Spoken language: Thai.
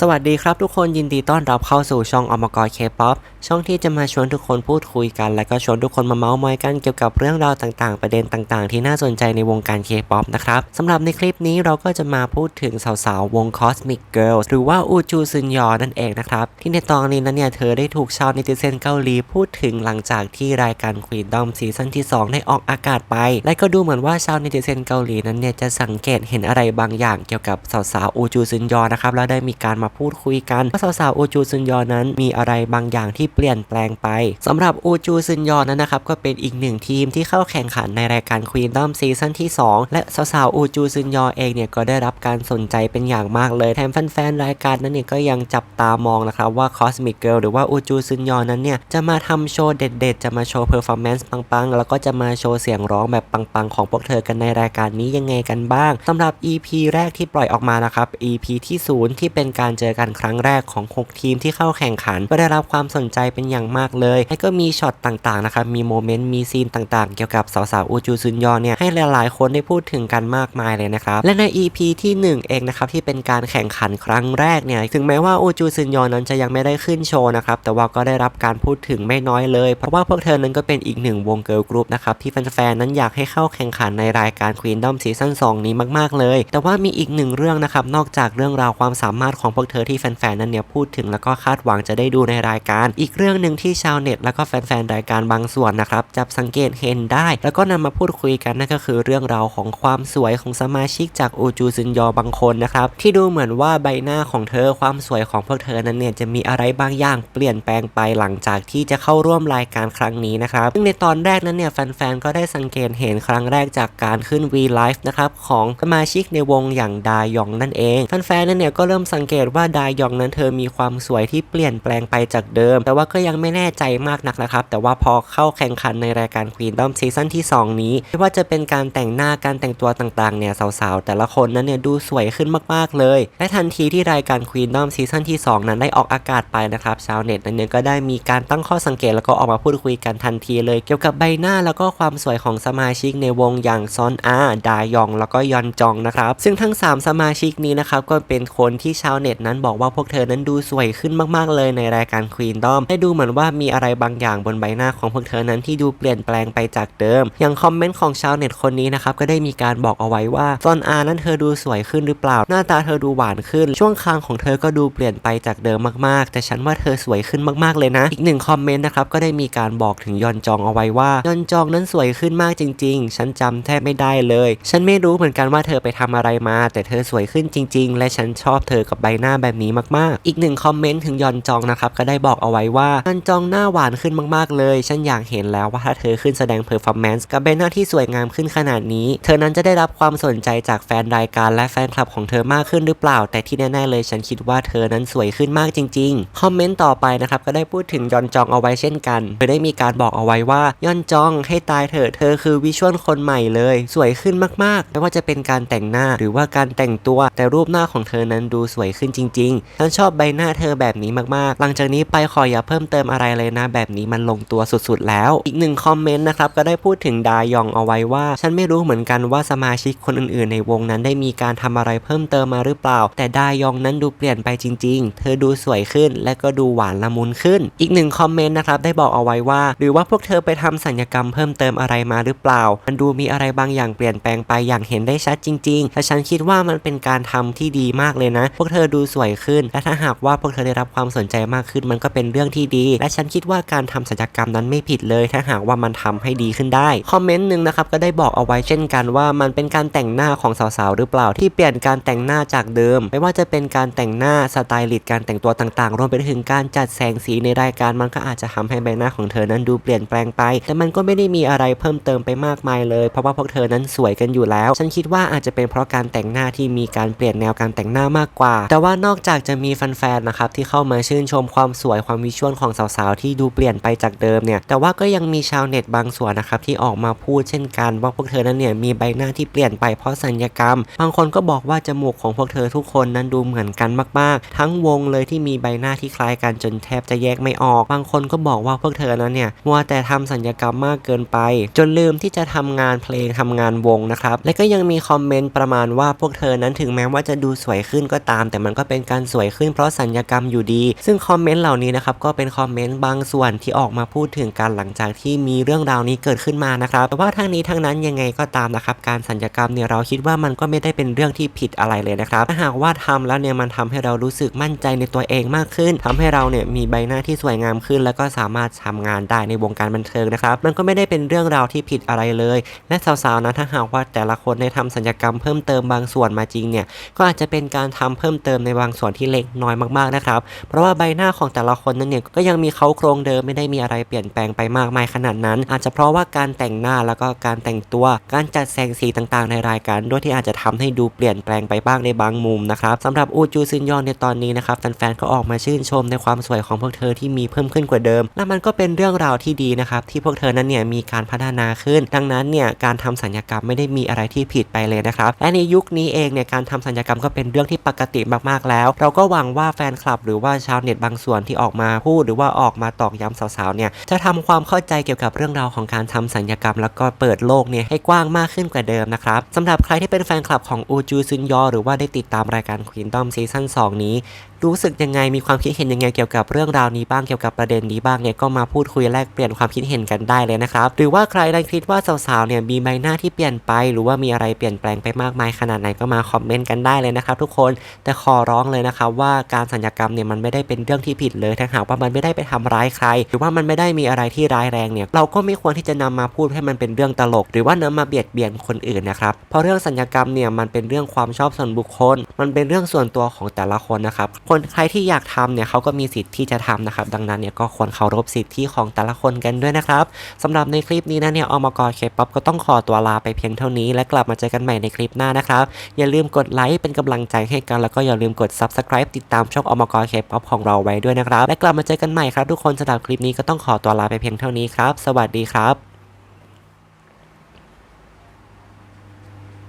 สวัสดีครับทุกคนยินดีต้อนรับเข้าสู่ช่องอมกรเคป๊อปช่องที่จะมาชวนทุกคนพูดคุยกัน และก็ชวนทุกคนมาเมาส์มอยกันเกี่ยวกับเรื่องราวต่างๆ ประเด็นต่างๆ ที่น่าสนใจในวงการเคป๊อปนะครับสำหรับในคลิปนี้เราก็จะมาพูดถึงสาวๆ วง Cosmic Girls หรือว่าอูจูซึนยอนั่นเองนะครับ ที่ในตอนนี้นั้นเนี่ยเธอได้ถูกชาวเนติเซนเกาหลีพูดถึงหลังจากที่รายการ Queendom ซีซั่นที่ 2 ได้ออกอากาศไป และก็ดูเหมือนว่าชาวเนติเซนเกาหลีนั้นเนี่ยจะสังเกตเห็นอะไรบางอย่างเกี่ยวกับสาวๆอูจูซึนยอนะครับแล้วได้มีการมาพูดคุยกันว่าสาวๆอูจูซึนยอนั้นมีอะไรบางอย่างที่เปลี่ยนแปลงไปสำหรับอูจูซึนยอนั้นนะครับก็เป็นอีกหนึ่งทีมที่เข้าแข่งขันในรายการ Queendom ซีซั่นที่ 2 และสาวๆอูจูซึนยอเองเนี่ยก็ได้รับการสนใจเป็นอย่างมากเลยแถมแฟนๆรายการนั้นเนี่ยก็ยังจับตามองนะครับว่า Cosmic Girl หรือว่าอูจูซึนยอนั้นเนี่ยจะมาทำโชว์เด็ดๆ จะมาโชว์เพอร์ฟอร์แมนซ์ปังๆ แล้วก็จะมาโชว์เสียงร้องแบบปังๆ ของพวกเธอกันในรายการนี้ยังไงกันบ้างสำหรับ EP แรกที่ปล่อยออกมานะครับ EP ที่ 0 ที่เป็นการเจอกันครั้งแรกของ 6 ทีมที่เข้าแข่งขัน ก็ได้รับความสนใจเป็นอย่างมากเลยและก็มีช็อตต่างๆนะครับมีโมเมนต์มีซีนต่างๆ เกี่ยวกับสาวๆอูจูซึนยอนเนี่ยให้หลายๆ คนได้พูดถึงกันมากมายเลยนะครับและใน EP ที่ 1 เองนะครับที่เป็นการแข่งขันครั้งแรกเนี่ยถึงแม้ว่าอูจูซึนยอนนั้นจะยังไม่ได้ขึ้นโชว์นะครับแต่ว่าก็ได้รับการพูดถึงไม่น้อยเลย เพราะว่าพวกเธอนั้นก็เป็นอีกหนึ่งวงเกิร์ลกรุ๊ปนะครับที่แฟนๆนั้นอยากให้เข้าแข่งขันในรายการ Queendom ซีซั่น2นี้มากๆเลย แต่ว่ามีอีกหนึ่งเรื่องนะครับนอกจากเรื่องราวความสามารถของพวกเธอที่แฟนๆนั้นเนี่ยพูดถึงแล้วก็คาดหวังจะได้ดูในรายการ อีกเรื่องหนึ่งที่ชาวเน็ต แล้วก็แฟนๆรายการบางส่วนนะครับจับสังเกตเห็นได้ แล้วก็นำมาพูดคุยกันนั่นก็คือเรื่องราวของความสวยของสมาชิกจากอูจูซึนยอบางคนนะครับที่ดูเหมือนว่าใบหน้าของเธอความสวยของพวกเธอนั้นเนี่ยจะมีอะไรบางอย่างเปลี่ยนแปลงไปหลังจากที่จะเข้าร่วมรายการครั้งนี้นะครับซึ่งในตอนแรกนั้นเนี่ยแฟนๆก็ได้สังเกตเห็นครั้งแรกจากการขึ้น V Live นะครับของสมาชิกในวงอย่างดายองนั่นเองแฟนๆนั้นเนี่ยก็เริ่มสังเกตว่าดายองนั้นเธอมีความสวยที่เปลี่ยนแปลงไปจากเดิม แต่ว่าก็ยังไม่แน่ใจมากนักนะครับ แต่ว่าพอเข้าแข่งขันในรายการ Queendom ซีซั่นที่ 2 นี้ไม่ว่าจะเป็นการแต่งหน้าการแต่งตัวต่างๆเนี่ยสาวๆ แต่ละคนนั้นเนี่ยดูสวยขึ้นมากๆเลย และทันทีที่รายการ Queendom ซีซั่นที่ 2 นั้นได้ออกอากาศไปนะครับชาวเน็ตนั้นเนี่ยก็ได้มีการตั้งข้อสังเกตแล้วก็ออกมาพูดคุยกันทันทีเลย เกี่ยวกับใบหน้าแล้วก็ความสวยของสมาชิกในวงอย่างซอนอาดายอง แล้วก็ยอนจองนะครับซึ่งทั้ง 3 สมาชิกนี้นะครับก็เป็นคนที่ชาวเน็ตนั้นบอกว่าพวกเธอนั้นดูสวยขึ้นมากๆเลยในรายการ Queendom ได้ดูเหมือนว่ามีอะไรบางอย่างบนใบหน้าของพวกเธอนั้นที่ดูเปลี่ยนแปลงไปจากเดิม อย่างคอมเมนต์ของชาวเน็ตคนนี้นะครับก็ได้มีการบอกเอาไว้ว่าซอนอานั้นเธอดูสวยขึ้นหรือเปล่า หน้าตาเธอดูหวานขึ้น ช่วงคางของเธอก็ดูเปลี่ยนไปจากเดิมมากๆ แต่ฉันว่าเธอสวยขึ้นมากๆเลยนะ อีกหนึ่งคอมเมนต์นะครับก็ได้มีการบอกถึงยอนจองเอาไว้ว่ายอนจองนั้นสวยขึ้นมากจริง ๆ ฉันจำแทบไม่ได้เลย ฉันไม่รู้เหมือนกันว่าเธอไปทำอะไรมา แต่เธอสวยขึ้นจริง ๆ และฉันชอบเธอกับใบหน้าแบบนี้มากๆ อีกหนึ่งคอมเมนต์ถึงยอนจองนะครับก็ได้บอกเอาไว้ว่ายอนจองหน้าหวานขึ้นมากๆเลย ฉันอยากเห็นแล้วว่าถ้าเธอขึ้นแสดงเพอร์ฟอร์แมนซ์กับใบหน้าที่สวยงามขึ้นขนาดนี้ เธอนั้นจะได้รับความสนใจจากแฟนรายการและแฟนคลับของเธอมากขึ้นหรือเปล่า แต่ที่แน่ๆเลยฉันคิดว่าเธอนั้นสวยขึ้นมากจริงๆ คอมเมนต์ต่อไปนะครับก็ได้พูดถึงยอนจองเอาไว้เช่นกันโดยได้มีการบอกเอาไว้ว่ายอนจองให้ตายเถอะเธอคือวิชวลคนใหม่เลย สวยขึ้นมากๆ ไม่ว่าจะเป็นการแต่งหน้าหรือว่าการแต่งตัวแต่รูปหน้าของเธอนั้นดูสวยขึ้นจริงๆฉันชอบใบหน้าเธอแบบนี้มากๆ หลังจากนี้ไปขออย่าเพิ่มเติมอะไรเลยนะ แบบนี้มันลงตัวสุดๆแล้ว อีกหนึ่งคอมเมนต์นะครับ ก็ได้พูดถึงดายองเอาไว้ว่า ฉันไม่รู้เหมือนกันว่าสมาชิกคนอื่นๆ ในวงนั้นได้มีการทำอะไรเพิ่มเติมมาหรือเปล่า แต่ดายองนั้นดูเปลี่ยนไปจริง ๆ เธอดูสวยขึ้น และก็ดูหวานละมุนขึ้น อีกหนึ่งคอมเมนต์นะครับได้บอกเอาไว้ว่า หรือว่าพวกเธอไปทำสัญญกรรมเพิ่มเติมอะไรมาหรือเปล่า มันดูมีอะไรบางอย่างเปลี่ยนแปลงไปอย่างเห็นได้ชัดจริงๆและฉันคิดว่ามันเป็นการทำที่ดีมากเลยนะ พวกเธอดูสวยขึ้น และถ้าหากว่าพวกเธอได้รับความสนใจมากขึ้นมันก็เป็นเรื่องที่ดี และฉันคิดว่าการทำสัญญกรรมนั้นไม่ผิดเลย ถ้าหากว่ามันทำให้ดีขึ้นได้ คอมเมนต์หนึ่งนะครับก็ได้บอกเอาไว้เช่นกันว่ามันเป็นการแต่งหน้าของสาวๆหรือเปล่าที่เปลี่ยนการแต่งหน้าจากเดิม ไม่ว่าจะเป็นการแต่งหน้าสไตลิสต์การแต่งตัวต่างๆ รวมไปถึงการจัดแสงสีในรายการมันก็อาจจะทำให้ใบหน้าของเธอนั้นดูเปลี่ยนแปลงไป แต่มันก็ไม่ได้มีอะไรเพิ่มเติมไปมากมายเลย เพราะว่าพวกเธอนั้นสวยกันอยู่แล้ว ฉันคิดว่าอาจจะเป็นเพราะการแต่งหน้าที่มีการเปลี่ยนแนวการแต่งหน้ามากกว่า แต่ว่านอกจากจะมีแฟนๆนะครับที่เข้ามาชื่นชมความสวยความวิชวลของสาวๆที่ดูเปลี่ยนไปจากเดิมเนี่ยแต่ว่าก็ยังมีชาวเน็ตบางส่วนนะครับที่ออกมาพูดเช่นกันว่าพวกเธอนั้นเนี่ยมีใบหน้าที่เปลี่ยนไปเพราะสัญญกรรม บางคนก็บอกว่าจมูกของพวกเธอทุกคนนั้นดูเหมือนกันมากๆ ทั้งวงเลยที่มีใบหน้าที่คล้ายกันจนแทบจะแยกไม่ออก บางคนก็บอกว่าพวกเธอนั้นเนี่ยมัวแต่ทำสัญญกรรมมากเกินไป จนลืมที่จะทำงานเพลงทำงานวงนะครับและก็ยังมีคอมเมนต์ประมาณว่าพวกเธอนั้นถึงแม้ว่าจะดูสวยขึ้นก็ตาม แต่มันก็ก็เป็นการสวยขึ้นเพราะสัญญกรรมอยู่ดี ซึ่งคอมเมนต์เหล่านี้นะครับก็เป็นคอมเมนต์บางส่วนที่ออกมาพูดถึงการหลังจากที่มีเรื่องราวนี้เกิดขึ้นมานะครับแต่ว่าทั้งนี้ทั้งนั้นยังไงก็ตามนะครับการสัญญกรรมเนี่ยเราคิดว่ามันก็ไม่ได้เป็นเรื่องที่ผิดอะไรเลยนะครับถ้าหากว่าทำแล้วเนี่ยมันทำให้เรารู้สึกมั่นใจในตัวเองมากขึ้นทำให้เราเนี่ยมีใบหน้าที่สวยงามขึ้น แล้วก็สามารถทำงานได้ในวงการบันเทิงนะครับมันก็ไม่ได้เป็นเรื่องราวที่ผิดอะไรเลย และสาวๆนะถ้าหากว่าแต่ละคนได้ทำสัญญกรรมเพิ่มเติมบางส่วนมาจริงเนี่ยก็อาจจะเป็นการทำเพิ่มเติมในบางส่วนที่เล็กน้อยมากๆนะครับ เพราะว่าใบหน้าของแต่ละคนนั้นเนี่ยก็ยังมีเขาโครงเดิมไม่ได้มีอะไรเปลี่ยนแปลงไปมากมายขนาดนั้น อาจจะเพราะว่าการแต่งหน้าแล้วก็การแต่งตัวการจัดแสงสีต่างๆ ในรายการ ด้วยที่อาจจะทำให้ดูเปลี่ยนแปลงไปบ้างในบางมุมนะครับสำหรับอูจูซึนยอนในตอนนี้นะครับแฟนๆก็ออกมาชื่นชมในความสวยของพวกเธอที่มีเพิ่มขึ้นกว่าเดิม และมันก็เป็นเรื่องราวที่ดีนะครับที่พวกเธอนั้นเนี่ยมีการพัฒนาขึ้น ดังนั้นเนี่ยการทำสัญญกรรมไม่ได้มีอะไรที่ผิดไปเลยนะครับและในยุคนี้เองเนี่ยการทำสัญญกรรมก็เป็นเรื่องที่ปกติมากๆแล้ว เราก็หวังว่าแฟนคลับ หรือว่าชาวเน็ตบางส่วนที่ออกมาพูด หรือว่าออกมาตอกย้ำสาวๆเนี่ยจะทำความเข้าใจเกี่ยวกับเรื่องราวของการทำสัญญกรรม แล้วก็เปิดโลกเนี่ยให้กว้างมากขึ้นกว่าเดิมนะครับสำหรับใครที่เป็นแฟนคลับของอูจูซึนยอหรือว่าได้ติดตามรายการควีนดอมซีซั่น2นี้ รู้สึกยังไงมีความคิดเห็นยังไงเกี่ยวกับเรื่องราวนี้บ้างเกี่ยวกับประเด็นนี้บ้างเนี่ยก็มาพูดคุยแลกเปลี่ยนความคิดเห็นกันได้เลยนะครับหรือว่าใครได้คิดว่าสาวๆเนี่ยมีใบหน้าที่เปลี่ยนไป หรือว่ามีอะไรเปลี่ยนแปลงไปมากมายขนาดไหนก็มาคอมเมนต์กันได้เลยนะครับทุกคนแต่ขอร้องเลยนะครับว่าการสัญญกรรมเนี่ยมันไม่ได้เป็นเรื่องที่ผิดเลยถ้าหากว่ามันไม่ได้ไปทำร้ายใคร หรือว่ามันไม่ได้มีอะไรที่ร้ายแรงเนี่ยเราก็ไม่ควรที่จะนำมาพูดให้มันเป็นเรื่องตลก หรือว่านำมาเบียดเบียนคนอื่นนะครับเพราะเรื่องสัญญกรรมเนี่ยมันเป็นเรื่องความชอบส่วนบุคคล มันเป็นเรื่องส่วนตัวของแต่ละคนนะครับคนใครที่อยากทำเนี่ยเขาก็มีสิทธิ์ที่จะทำนะครับ ดังนั้นเนี่ยก็ควรเคารพสิทธิของแต่ละคนกันด้วยนะครับสำหรับในคลิปนี้นะเนี่ยอมกรเคป๊อปก็ต้องขอตัวลาไปเพียงเท่านี้ และกลับมาเจอกันใหม่ในคลิปหน้านะครับ อย่าลืมกดไลค์เป็นกำลังใจให้กันแล้วก็อย่าลืมกด subscribe ติดตามช่องอมกรเคป๊อปของเราไว้ด้วยนะครับและกลับมาเจอกันใหม่ครับทุกคนสำหรับคลิปนี้ก็ต้องขอตัวลาไปเพียงเท่านี้ครับ สวัสดีครับ